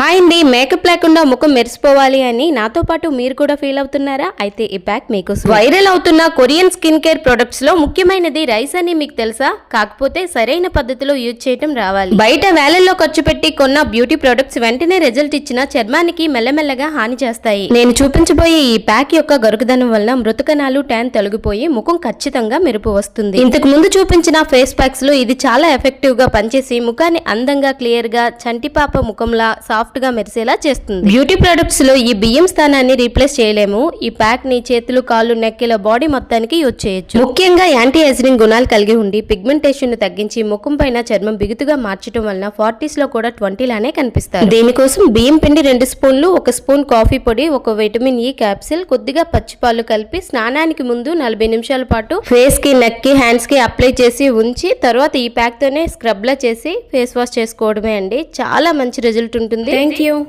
Hi అండి makeup లేకుండా ముఖం మెరిసిపోవాలి అని నాతో పాటు మీరు కూడా ఫీల్ అవుతున్నారా? అయితే ఈ ప్యాక్ మీకు వైరల్ అవుతున్న కొరియన్ స్కిన్ కేర్ ప్రొడక్ట్స్లో ముఖ్యమైనది రైస్ అని మీకు తెలుసా? కాకపోతే సరైన పద్ధతిలో యూజ్ చేయటం రావాలి. బయట వేలల్లో ఖర్చు పెట్టి కొన్న బ్యూటీ ప్రొడక్ట్స్ వెంటనే రిజల్ట్ ఇచ్చిన చర్మానికి మెల్లమెల్లగా హాని చేస్తాయి. నేను చూపించబోయే ఈ ప్యాక్ యొక్క గరుకుదనం వలన మృతకణాలు ట్యాన్ తొలగిపోయి ముఖం ఖచ్చితంగా మెరుపు వస్తుంది. ఇంతకు ముందు చూపించిన ఫేస్ ప్యాక్స్లో ఇది చాలా ఎఫెక్టివ్గా పనిచేసి ముఖాన్ని అందంగా క్లియర్గా చంటిపాప ముఖంలా సాఫ్ట్ గా మెరిసేలా చేస్తుంది. బ్యూటీ ప్రొడక్ట్స్లో ఈ బియ్యం స్థానాన్ని రీప్లేస్ చేయలేము. ఈ ప్యాక్ని చేతులు కాళ్ళు నెక్ ఇలా బాడీ మొత్తానికి యూజ్ చేయొచ్చు. ముఖ్యంగా యాంటీ ఏజింగ్ గుణాలు కలిగి ఉండి పిగ్మెంటేషన్ను తగ్గించి ముఖం పైన చర్మం బిగుతుగా మార్చడం వలన ఫార్టీస్లో కూడా ట్వంటీ లానే కనిపిస్తారు. దీనికోసం బియ్యం పిండి రెండు స్పూన్లు ఒక స్పూన్ కాఫీ పొడి ఒక విటమిన్ ఈ క్యాప్సిల్ కొద్దిగా పచ్చిపాలు కలిపి స్నానానికి ముందు నలభై నిమిషాల పాటు ఫేస్కి నెక్కి హ్యాండ్స్కి అప్లై చేసి ఉంచి తర్వాత ఈ ప్యాక్ తోనే స్క్రబ్ లా చేసి ఫేస్ వాష్ చేసుకోవడమే అండి. చాలా మంచి రిజల్ట్ ఉంటుంది. Thank you.